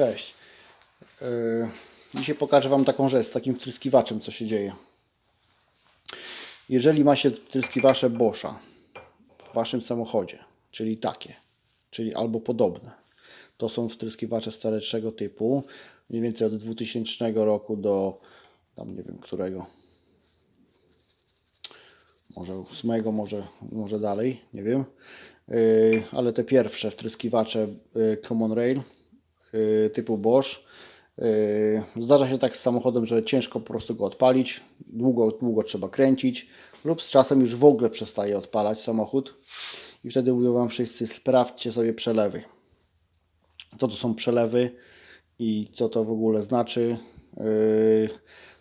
Cześć. Yy, Dzisiaj pokażę Wam taką rzecz z takim wtryskiwaczem, co się dzieje. Jeżeli ma się wtryskiwacze Boscha w Waszym samochodzie, czyli takie, czyli albo podobne, to są wtryskiwacze stareczego typu, mniej więcej od 2000 roku do tam nie wiem którego, może ósmego, może, może dalej, nie wiem. Yy, ale te pierwsze wtryskiwacze yy, Common Rail typu Bosch. Yy, Zdarza się tak z samochodem, że ciężko po prostu go odpalić, długo, długo trzeba kręcić lub z czasem już w ogóle przestaje odpalać samochód i wtedy mówią Wam wszyscy sprawdźcie sobie przelewy. Co to są przelewy i co to w ogóle znaczy. Yy,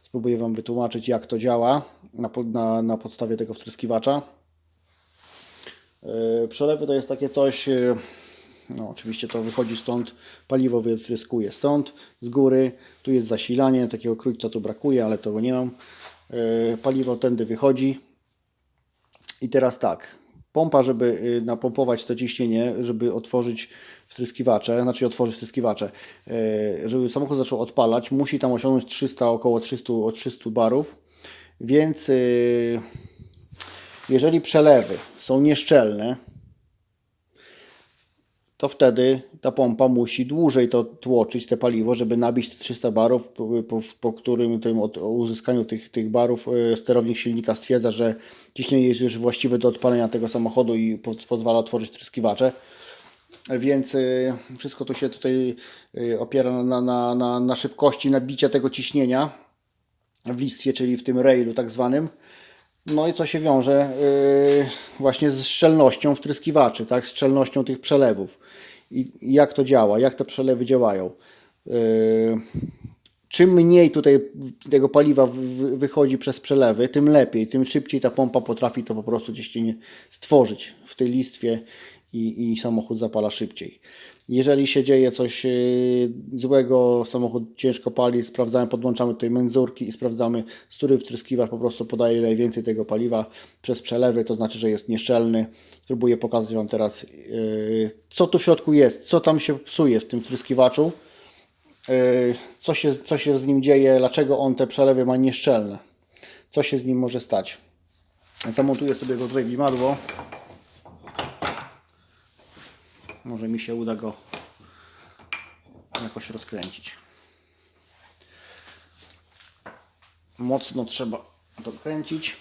Spróbuję Wam wytłumaczyć jak to działa na, na, na podstawie tego wtryskiwacza. Przelewy to jest takie coś, no oczywiście to wychodzi stąd, paliwo wytryskuje stąd, z góry, tu jest zasilanie, takiego krójca tu brakuje, ale tego nie mam. Yy, Paliwo tędy wychodzi. I teraz tak, pompa, żeby y, napompować to ciśnienie, żeby otworzyć wtryskiwacze, znaczy otworzyć wtryskiwacze, y, żeby samochód zaczął odpalać, musi tam osiągnąć 300, około 300, od 300 barów, więc y, jeżeli przelewy są nieszczelne, to wtedy ta pompa musi dłużej to tłoczyć, te paliwo, żeby nabić te 300 barów, po, po, po którym tym od, uzyskaniu tych, tych barów e, sterownik silnika stwierdza, że ciśnienie jest już właściwe do odpalenia tego samochodu i po, pozwala otworzyć tryskiwacze. Więc y, wszystko to się tutaj y, opiera na, na, na, na szybkości nabicia tego ciśnienia w listwie, czyli w tym railu tak zwanym. No i co się wiąże yy, właśnie z szczelnością wtryskiwaczy, tak? z szczelnością tych przelewów. I, jak to działa, jak te przelewy działają. Yy, czym mniej tutaj tego paliwa wy- wy- wychodzi przez przelewy, tym lepiej, tym szybciej ta pompa potrafi to po prostu gdzieś stworzyć w tej listwie i, i samochód zapala szybciej. Jeżeli się dzieje coś yy, złego, samochód ciężko pali, sprawdzamy, podłączamy tutaj menzurki i sprawdzamy, z który wtryskiwacz po prostu podaje najwięcej tego paliwa przez przelewy, to znaczy, że jest nieszczelny. Spróbuję pokazać Wam teraz, yy, co tu w środku jest, co tam się psuje w tym wtryskiwaczu, yy, co się, co się z nim dzieje, dlaczego on te przelewy ma nieszczelne, co się z nim może stać. Zamontuję sobie go tutaj w imadło. Może mi się uda go jakoś rozkręcić. Mocno trzeba dokręcić.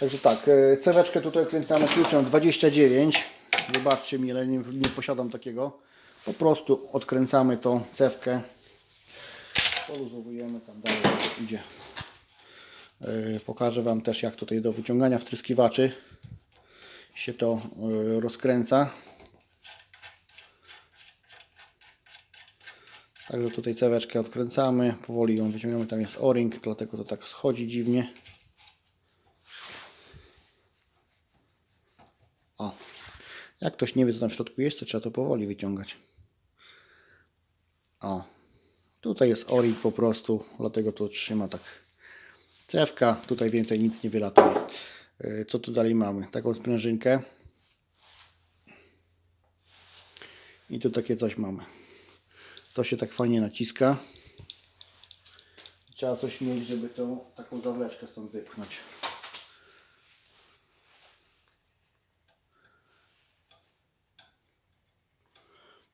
Także tak, e, ceweczkę tutaj kręcamy kluczem 29. Wybaczcie mi, ale nie, nie posiadam takiego. Po prostu odkręcamy tą cewkę. Poluzowujemy tam dalej idzie. E, Pokażę Wam też jak tutaj do wyciągania wtryskiwaczy się to y, rozkręca. Także tutaj ceweczkę odkręcamy, powoli ją wyciągamy, tam jest o-ring, dlatego to tak schodzi dziwnie. O. Jak ktoś nie wie co tam w środku jest, to trzeba to powoli wyciągać. O. Tutaj jest o-ring po prostu, dlatego to trzyma tak cewka, tutaj więcej nic nie wylatuje. Y, Co tu dalej mamy? Taką sprężynkę. I tu takie coś mamy. To się tak fajnie naciska. Trzeba coś mieć, żeby tą taką zawleczkę stąd wypchnąć.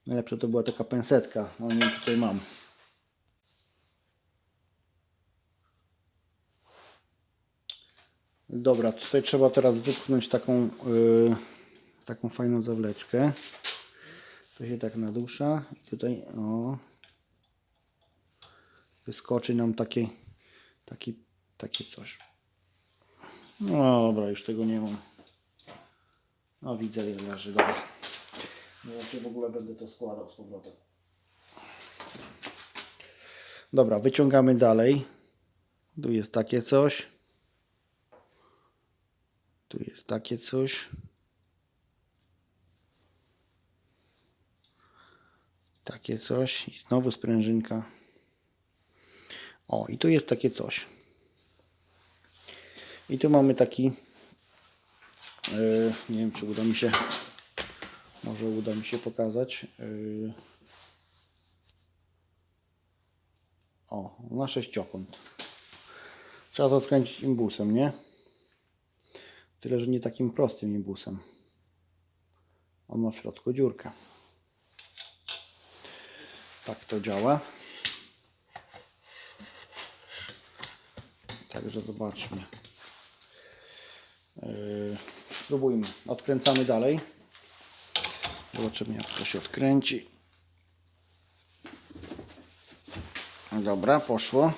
Najlepsze to była taka pensetka, ale nie tutaj mam. Dobra, tutaj trzeba teraz wypchnąć taką, yy, taką fajną zawleczkę. To się tak nadusza i tutaj o, wyskoczy nam takie, taki, takie coś. No dobra, już tego nie mam. No widzę, ile leży, dobra. Nie wiem, czy w ogóle będę to składał z powrotem. Dobra, wyciągamy dalej. Tu jest takie coś. Tu jest takie coś. Takie coś. I znowu sprężynka. O, i tu jest takie coś. I tu mamy taki. Yy, nie wiem, czy uda mi się Może uda mi się pokazać. Yy. O, na sześciokąt. Trzeba to odkręcić imbusem, nie? Tyle, że nie takim prostym imbusem. On ma w środku dziurkę. Tak to działa. Także zobaczmy. Yy, spróbujmy. Odkręcamy dalej. Zobaczymy jak to się odkręci. Dobra, poszło.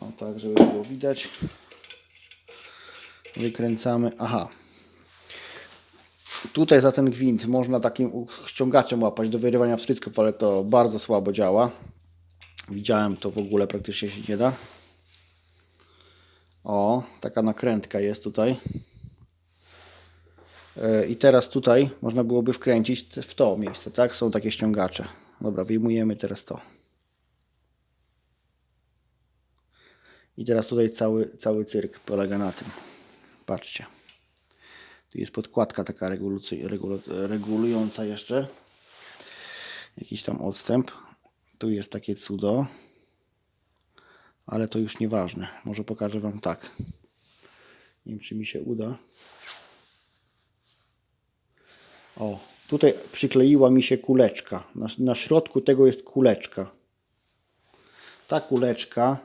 O tak, żeby było widać. Wykręcamy. Aha. Tutaj za ten gwint można takim ściągaczem łapać do wyrywania wstryczków, ale to bardzo słabo działa. Widziałem to w ogóle praktycznie się nie da. O, taka nakrętka jest tutaj. E, I teraz tutaj można byłoby wkręcić w to miejsce, tak? Są takie ściągacze. Dobra, wyjmujemy teraz to. I teraz tutaj cały, cały cyrk polega na tym. Patrzcie. Tu jest podkładka taka regulująca jeszcze. Jakiś tam odstęp. Tu jest takie cudo. Ale to już nieważne. Może pokażę Wam tak. Nie wiem, czy mi się uda. O, tutaj przykleiła mi się kuleczka. Na, na środku tego jest kuleczka. Ta kuleczka.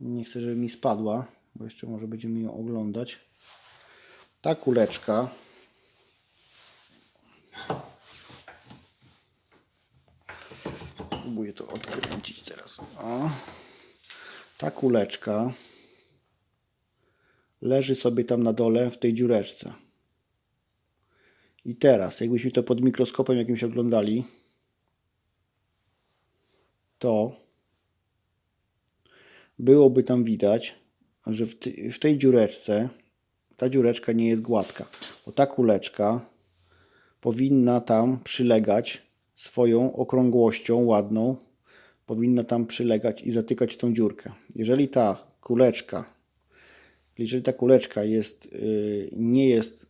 Nie chcę, żeby mi spadła, bo jeszcze może będziemy ją oglądać. Ta kuleczka. Spróbuję to odkręcić teraz. O. Ta kuleczka leży sobie tam na dole w tej dziureczce. I teraz, jakbyśmy to pod mikroskopem jakimś oglądali, to byłoby tam widać, że w, ty, w tej dziureczce ta dziureczka nie jest gładka, bo ta kuleczka powinna tam przylegać swoją okrągłością ładną, powinna tam przylegać i zatykać tą dziurkę. Jeżeli ta kuleczka, jeżeli ta kuleczka jest, yy, nie jest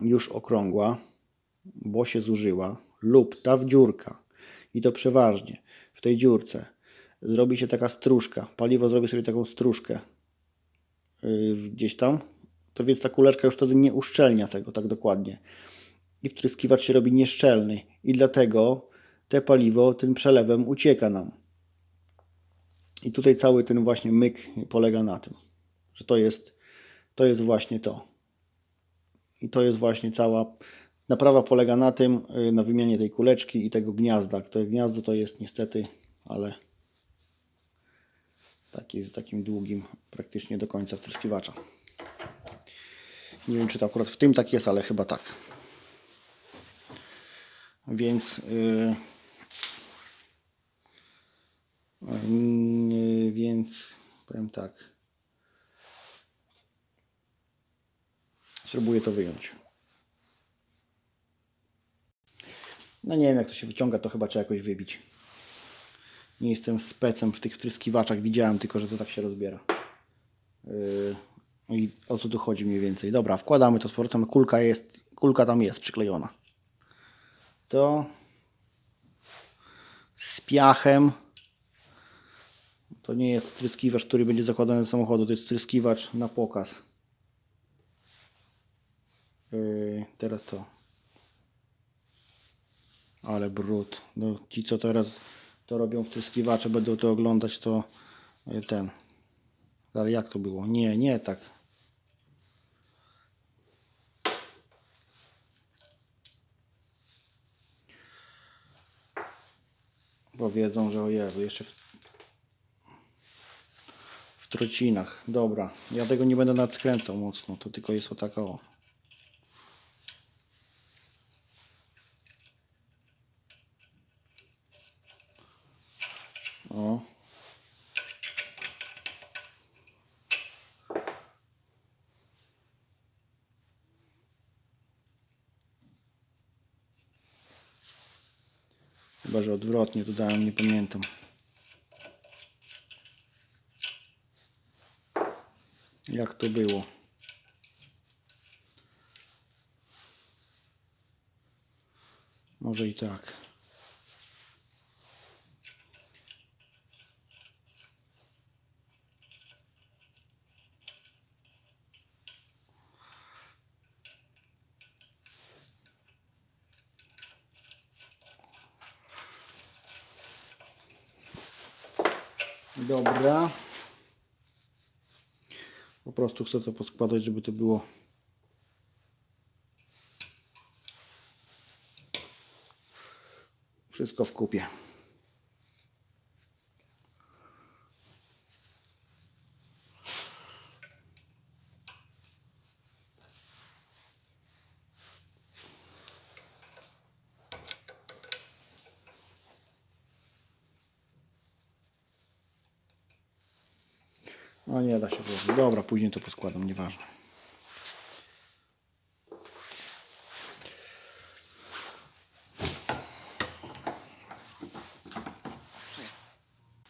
już okrągła, bo się zużyła, lub ta dziurka, i to przeważnie w tej dziurce, zrobi się taka stróżka, paliwo zrobi sobie taką stróżkę yy, gdzieś tam, to więc ta kuleczka już wtedy nie uszczelnia tego tak dokładnie. I wtryskiwacz się robi nieszczelny i dlatego te paliwo tym przelewem ucieka nam. I tutaj cały ten właśnie myk polega na tym, że to jest, to jest właśnie to. I to jest właśnie cała naprawa polega na tym, y, na wymianie tej kuleczki i tego gniazda. To gniazdo to jest niestety, ale taki z takim długim praktycznie do końca wtryskiwacza. Nie wiem, czy to akurat w tym tak jest, ale chyba tak. Więc yy, yy, więc powiem tak. Spróbuję to wyjąć. No nie wiem jak to się wyciąga, to chyba trzeba jakoś wybić. Nie jestem specem w tych wtryskiwaczach, widziałem tylko, że to tak się rozbiera. Yy, I o co tu chodzi mniej więcej. Dobra, wkładamy to z powrotem, kulka jest, kulka tam jest przyklejona. To z piachem to nie jest wtryskiwacz, który będzie zakładany do samochodu, to jest wtryskiwacz na pokaz. Yy, teraz to. Ale brud. No, ci co teraz to robią wtryskiwacze, będą to oglądać, to yy, ten. Ale jak to było? Nie, nie tak. Bo wiedzą, że o Jezu, jeszcze w, w trocinach. Dobra, ja tego nie będę nadskręcał mocno, to tylko jest o taka. O. odwrotnie dodałem, nie pamiętam. Jak to było? Może i tak. Dobra. Po prostu chcę to poskładać, żeby to było wszystko w kupie. No nie da się włożyć. Dobra, później to poskładam, nieważne.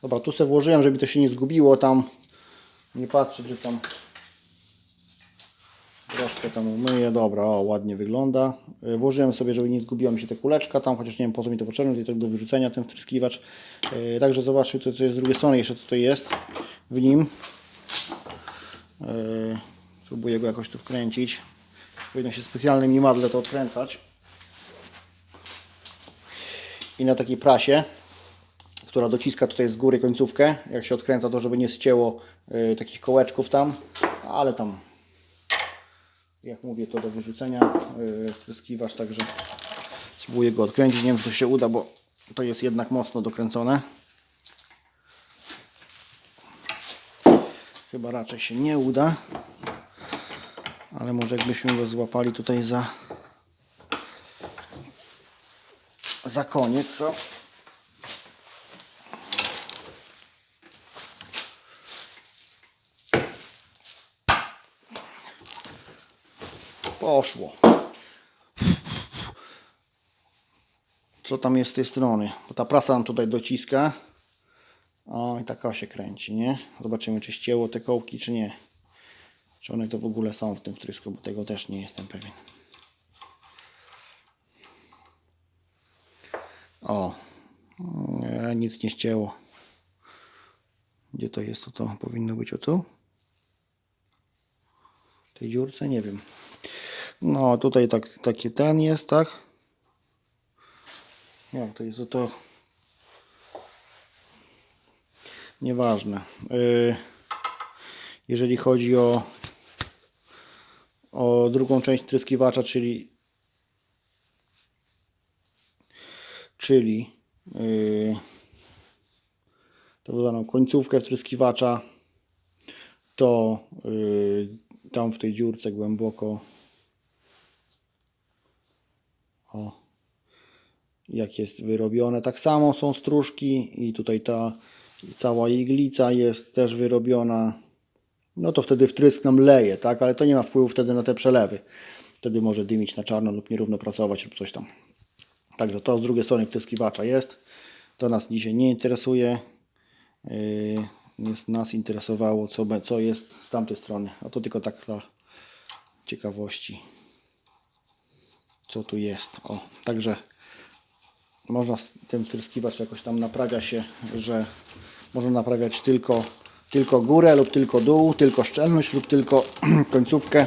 Dobra, tu se włożyłem, żeby to się nie zgubiło tam. Nie patrzeć, że tam troszkę tam umyję. Dobra, o, ładnie wygląda. Y, Włożyłem sobie, żeby nie zgubiła mi się ta kuleczka tam, chociaż nie wiem po co mi to potrzebne, i tak do wyrzucenia ten wtryskiwacz. Y, Także zobaczmy, to co jest z drugiej strony jeszcze tutaj jest w nim. Yy, Spróbuję go jakoś tu wkręcić. Powinno się specjalnym imadle to odkręcać. I na takiej prasie, która dociska tutaj z góry końcówkę, jak się odkręca to, żeby nie ścięło yy, takich kołeczków tam, ale tam jak mówię to do wyrzucenia yy, także spróbuję go odkręcić. Nie wiem czy się uda, bo to jest jednak mocno dokręcone. Chyba raczej się nie uda. Ale może jakbyśmy go złapali tutaj za za koniec, co? Poszło. Co tam jest z tej strony? Bo ta prasa nam tutaj dociska. O, i taka się kręci, nie? Zobaczymy, czy ścięło te kołki, czy nie. Czy one to w ogóle są w tym wtrysku, bo tego też nie jestem pewien. O, nie, nic nie ścięło. Gdzie to jest? To, to powinno być o tu? W tej dziurce? Nie wiem. No, tutaj tak, taki ten jest, tak? Jak to jest? To, to Nieważne. Yy, Jeżeli chodzi o, o drugą część tryskiwacza, czyli czyli yy, tak końcówkę wtryskiwacza, to yy, tam w tej dziurce głęboko o, jak jest wyrobione. Tak samo są stróżki i tutaj ta cała iglica jest też wyrobiona. No to wtedy wtrysk nam leje, tak? Ale to nie ma wpływu wtedy na te przelewy. Wtedy może dymić na czarno lub nierówno pracować lub coś tam. Także to z drugiej strony wtryskiwacza jest. To nas dzisiaj nie interesuje. Yy, nas interesowało, co, co jest z tamtej strony. A to tylko tak dla ciekawości, co tu jest. O, także można z tym wtryskiwacz jakoś tam naprawia się, że można naprawiać tylko, tylko górę lub tylko dół, tylko szczelność lub tylko końcówkę.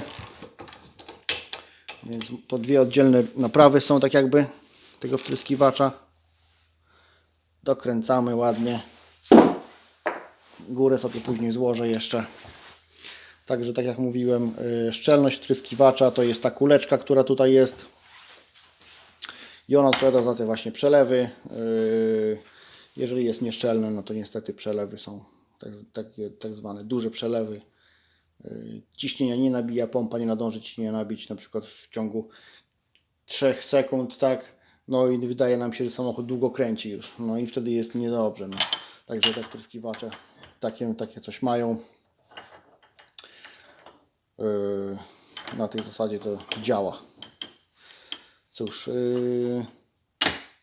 Więc to dwie oddzielne naprawy są tak jakby tego wtryskiwacza. Dokręcamy ładnie. Górę sobie później złożę jeszcze. Także tak jak mówiłem, yy, szczelność wtryskiwacza to jest ta kuleczka, która tutaj jest. I ona odpowiada za te właśnie przelewy. Yy, Jeżeli jest nieszczelne, no to niestety przelewy są tak, takie tak zwane duże przelewy. Yy, Ciśnienia nie nabija, pompa nie nadąży ciśnienia nabić na przykład w ciągu 3 sekund, tak? No i wydaje nam się, że samochód długo kręci już. No i wtedy jest niedobrze. No. Także te wtryskiwacze takie, takie coś mają. Yy, Na tej zasadzie to działa. Cóż, yy,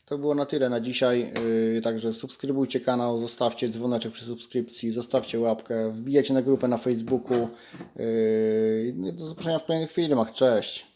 to było na tyle na dzisiaj. Yy, także subskrybujcie kanał, zostawcie dzwoneczek przy subskrypcji, zostawcie łapkę, wbijajcie na grupę na Facebooku. Yy, do zobaczenia w kolejnych filmach. Cześć!